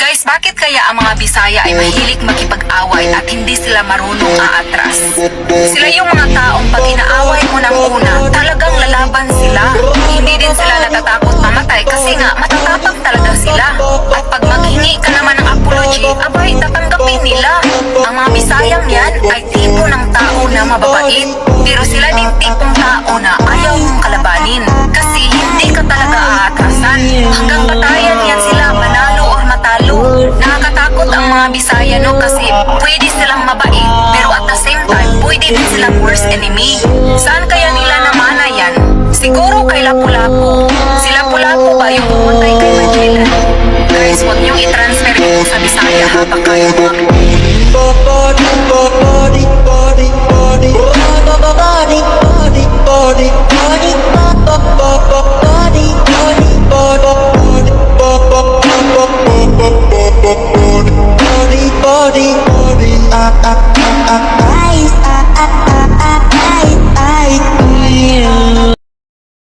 Guys, bakit kaya ang mga Bisaya ay mahilig makipag-away at hindi sila marunong aatras? Sila yung mga taong pag inaaway mo ng una, talagang lalaban sila. Hindi din sila natatakot mamatay kasi nga matatapang talaga sila. At pag maghingi ka naman ng apology, abay, tatanggapin nila. Ang mga Bisayang yan ay tipo ng tao na mababait. Pero sila din tipong tao na Nakakatakot ang mga Bisaya no kasi pwede silang mabait pero at the same time pwede din silang worst enemy. Saan kaya nila namana yan? Siguro kay Lapu-Lapu. Si Lapu-Lapu ba yung pumatay kay Magellan? Guys, huwag niyong i-transfer ito sa Bisaya ha I, I, I